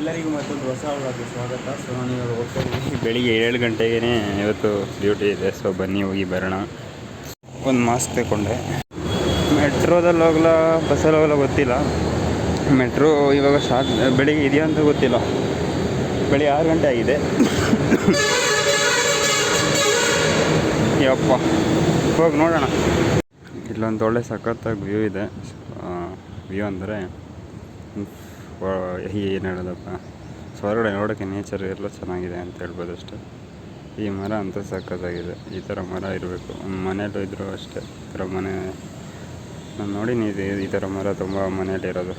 ಎಲ್ಲರಿಗೂ ಮತ್ತೊಂದು ಹೊಸ ಸ್ವಾಗತ ಸೊ ನಾನು ಇವಾಗ ಹೋಗ್ತಾ ಇದ್ದೀನಿ ಬೆಳಿಗ್ಗೆ ಏಳು ಗಂಟೆಗೇ ಇವತ್ತು ಡ್ಯೂಟಿ ಇದೆ ಸೊ ಬನ್ನಿ ಹೋಗಿ ಬರೋಣ. ಒಂದು ಮಾಸ್ಕ್ ತಗೊಂಡೆ ಮೆಟ್ರೋದಲ್ಲಿ ಹೋಗಲ್ಲ ಬಸ್ಸಲ್ಲಿ ಹೋಗಲ್ಲ ಗೊತ್ತಿಲ್ಲ. ಮೆಟ್ರೋ ಇವಾಗ ಸ್ಟಾರ್ಟ್ ಬೆಳಿಗ್ಗೆ ಇದೆಯಾ ಅಂತ ಗೊತ್ತಿಲ್ಲ. ಬೆಳಿಗ್ಗೆ ಆರು ಗಂಟೆ ಆಗಿದೆ. ಯಪ್ಪ ಹೋಗಿ ನೋಡೋಣ. ಇಲ್ಲೊಂದು ಒಳ್ಳೆ ಸಖತ್ತಾಗಿ ವ್ಯೂ ಇದೆ. ವ್ಯೂ ಅಂದರೆ ಏನು ಹೇಳೋದಪ್ಪ? ಸೊ ಹೊರಗಡೆ ನೋಡೋಕ್ಕೆ ನೇಚರ್ ಎಲ್ಲ ಚೆನ್ನಾಗಿದೆ ಅಂತ ಹೇಳ್ಬೋದು ಅಷ್ಟೆ. ಈ ಮರ ಅಂತ ಸಕ್ಕತ್ತಾಗಿದೆ ಈ ಥರ ಮರ ಇರಬೇಕು. ಮನೇಲೂ ಇದ್ದರೂ ಅಷ್ಟೇ. ಈ ಥರ ಮನೆ ನಾನು ನೋಡಿನಿ ಇದು ಈ ಥರ ಮರ ತುಂಬ ಮನೇಲಿರೋದು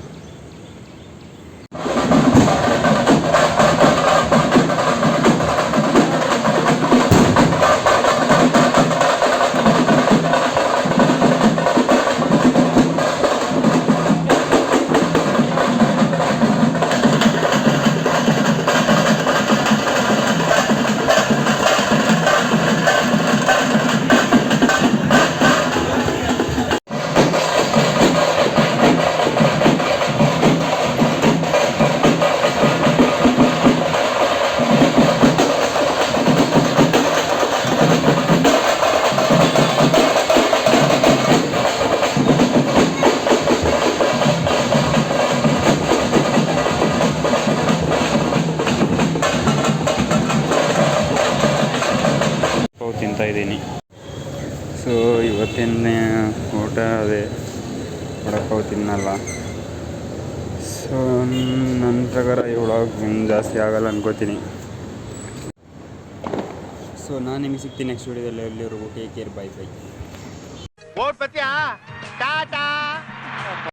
ತಿಂತಾ ಇದ್ದೀನಿ. ಸೊ ಇವತ್ತಿನ ಊಟ ಅದೇ ವಡಪಾವ್ ತಿನ್ನಲ್ಲ. ಸೊ ನನ್ನ ಪ್ರಕಾರ ಇವಳಾಗ ಜಾಸ್ತಿ ಆಗಲ್ಲ ಅನ್ಕೋತೀನಿ. ಸೊ ನಾನು ನಿಮಗೆ ಸಿಗ್ತೀನಿ ನೆಕ್ಸ್ಟ್ ವೀಡಿಯೋದಲ್ಲಿ ಎಲ್ಲಿವರೆಗೂ take care bye bye tata.